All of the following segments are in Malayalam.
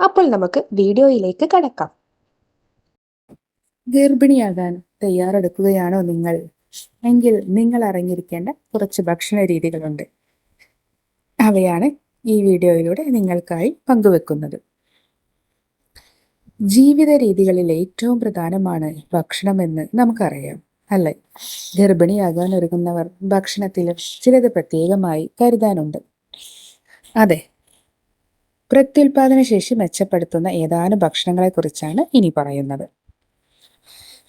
അപ്പോൾ നമുക്ക് വീഡിയോയിലേക്ക് കടക്കാം. ഗർഭിണിയാകാൻ തയ്യാറെടുക്കുകയാണോ നിങ്ങൾ? എങ്കിൽ നിങ്ങൾ അറിഞ്ഞിരിക്കേണ്ട കുറച്ച് ഭക്ഷണ രീതികളുണ്ട്. അവയാണ് ഈ വീഡിയോയിലൂടെ നിങ്ങൾക്കായി പങ്കുവെക്കുന്നത്. ജീവിത രീതികളിൽ ഏറ്റവും പ്രധാനമാണ് ഭക്ഷണമെന്ന് നമുക്കറിയാം അല്ലേ? ഗർഭിണിയാകാൻ ഒരുങ്ങുന്നവർ ഭക്ഷണത്തിൽ ചിലത് പ്രത്യേകമായി കരുതാനുണ്ട്. അതെ പ്രത്യുൽപാദന ശേഷി മെച്ചപ്പെടുത്തുന്ന ഏതാനും ഭക്ഷണങ്ങളെക്കുറിച്ചാണ് ഇനി പറയുന്നത്.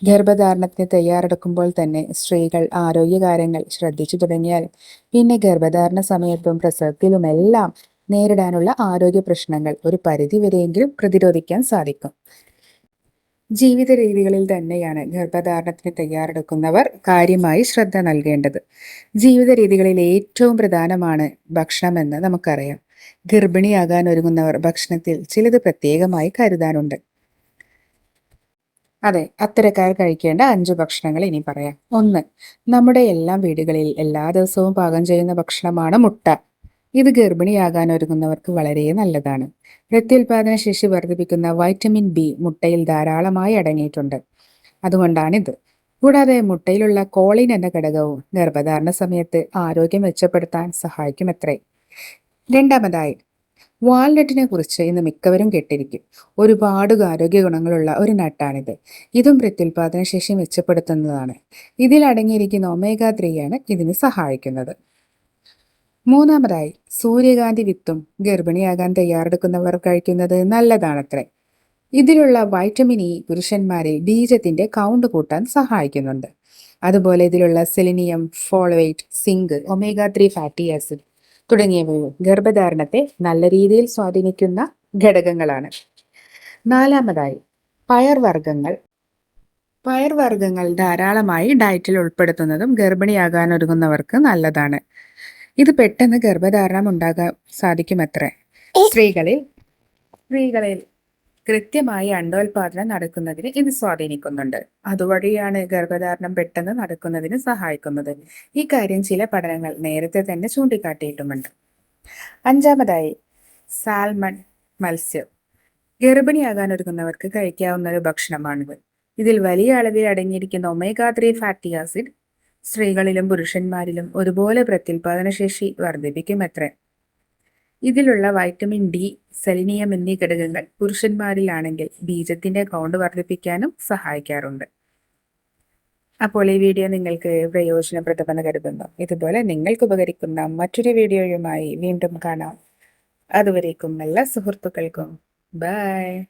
ഗർഭധാരണത്തിന് തയ്യാറെടുക്കുമ്പോൾ തന്നെ സ്ത്രീകൾ ആരോഗ്യകാര്യങ്ങൾ ശ്രദ്ധിച്ചു തുടങ്ങിയാൽ പിന്നെ ഗർഭധാരണ സമയത്തും പ്രസവത്തിലുമെല്ലാം നേരിടാനുള്ള ആരോഗ്യ പ്രശ്നങ്ങൾ ഒരു പരിധിവരെയെങ്കിലും പ്രതിരോധിക്കാൻ സാധിക്കും. ജീവിത രീതികളിൽ തന്നെയാണ് ഗർഭധാരണത്തിന് തയ്യാറെടുക്കുന്നവർ കാര്യമായി ശ്രദ്ധ നൽകേണ്ടത്. ജീവിത രീതികളിൽ ഏറ്റവും പ്രധാനമാണ് ഭക്ഷണമെന്ന് നമുക്കറിയാം. ഗർഭിണിയാകാൻ ഒരുങ്ങുന്നവർ ഭക്ഷണത്തിൽ ചിലത് പ്രത്യേകമായി കരുതാനുണ്ട്. അതെ അത്തരക്കാർ കഴിക്കേണ്ട അഞ്ച് ഭക്ഷണങ്ങൾ ഇനി പറയാം. ഒന്ന് നമ്മുടെ എല്ലാ വീടുകളിൽ എല്ലാ ദിവസവും പാകം ചെയ്യുന്ന ഭക്ഷണമാണ് മുട്ട. ഇത് ഗർഭിണിയാകാൻ ഒരുങ്ങുന്നവർക്ക് വളരെ നല്ലതാണ്. പ്രത്യുൽപാദന ശേഷി വർദ്ധിപ്പിക്കുന്ന വൈറ്റമിൻ ബി മുട്ടയിൽ ധാരാളമായി അടങ്ങിയിട്ടുണ്ട്. അതുകൊണ്ടാണിത്. കൂടാതെ മുട്ടയിലുള്ള കോളിൻ എന്ന ഘടകവും ഗർഭധാരണ സമയത്ത് ആരോഗ്യം മെച്ചപ്പെടുത്താൻ സഹായിക്കുമത്രേ. രണ്ടാമതായി വാൾനട്ടിനെ കുറിച്ച് ഇന്ന് മിക്കവരും കേട്ടിരിക്കും. ഒരുപാട് ആരോഗ്യ ഗുണങ്ങളുള്ള ഒരു നട്ടാണിത്. ഇതും പ്രത്യുൽപാദന ശേഷി മെച്ചപ്പെടുത്തുന്നതാണ്. ഇതിൽ അടങ്ങിയിരിക്കുന്ന ഒമേഗ ത്രീ ആണ് ഇതിന് സഹായിക്കുന്നത്. മൂന്നാമതായി സൂര്യകാന്തി വിത്തും ഗർഭിണിയാകാൻ തയ്യാറെടുക്കുന്നവർ കഴിക്കുന്നത് നല്ലതാണത്രേ. ഇതിലുള്ള വൈറ്റമിൻ ഇ പുരുഷന്മാരെ ബീജത്തിന്റെ കൗണ്ട് കൂട്ടാൻ സഹായിക്കുന്നുണ്ട്. അതുപോലെ ഇതിലുള്ള selenium folate zinc omega three fatty acid തുടങ്ങിയവയും ഗർഭധാരണത്തെ നല്ല രീതിയിൽ സ്വാധീനിക്കുന്ന ഘടകങ്ങളാണ്. നാലാമതായി പയർവർഗങ്ങൾ പയർവർഗങ്ങൾ ധാരാളമായി ഡയറ്റിൽ ഉൾപ്പെടുത്തുന്നതും ഗർഭിണിയാകാൻ ഒരുങ്ങുന്നവർക്ക് നല്ലതാണ്. ഇത് പെട്ടെന്ന് ഗർഭധാരണം ഉണ്ടാകാൻ സാധിക്കുമത്രേ. സ്ത്രീകളിൽ സ്ത്രീകളിൽ കൃത്യമായി അണ്ടോൽപാദനം നടക്കുന്നതിന് ഇത് സ്വാധീനിക്കുന്നുണ്ട്. അതുവഴിയാണ് ഗർഭധാരണം പെട്ടെന്ന് നടക്കുന്നതിന് സഹായിക്കുന്നത്. ഈ കാര്യം ചില പഠനങ്ങൾ നേരത്തെ തന്നെ ചൂണ്ടിക്കാട്ടിയിട്ടുമുണ്ട്. അഞ്ചാമതായി സാൽമൺ മത്സ്യം. ഗർഭിണിയാകാൻ ഒരുങ്ങുന്നവർക്ക് കഴിക്കാവുന്ന ഒരു ഭക്ഷണമാണിത്. ഇതിൽ വലിയ അളവിൽ അടങ്ങിയിരിക്കുന്ന ഒമേഗ ത്രീ ഫാറ്റി ആസിഡ് സ്ത്രീകളിലും പുരുഷന്മാരിലും ഒരുപോലെ പ്രത്യുൽപാദന ശേഷി വർദ്ധിപ്പിക്കുമത്രേ. ഇതിലുള്ള വൈറ്റമിൻ ഡി സെലിനിയം എന്നീ ഘടകങ്ങൾ പുരുഷന്മാരിലാണെങ്കിൽ ബീജത്തിന്റെ കൗണ്ട് വർദ്ധിപ്പിക്കാനും സഹായിക്കാറുണ്ട്. അപ്പോൾ ഈ വീഡിയോ നിങ്ങൾക്ക് പ്രയോജനപ്രദമെന്ന് കരുതുന്നു. ഇതുപോലെ നിങ്ങൾക്ക് ഉപകരിക്കുന്ന മറ്റൊരു വീഡിയോയുമായി വീണ്ടും കാണാം. അതുവരേക്കും എല്ലാ സുഹൃത്തുക്കൾക്കും. ബൈ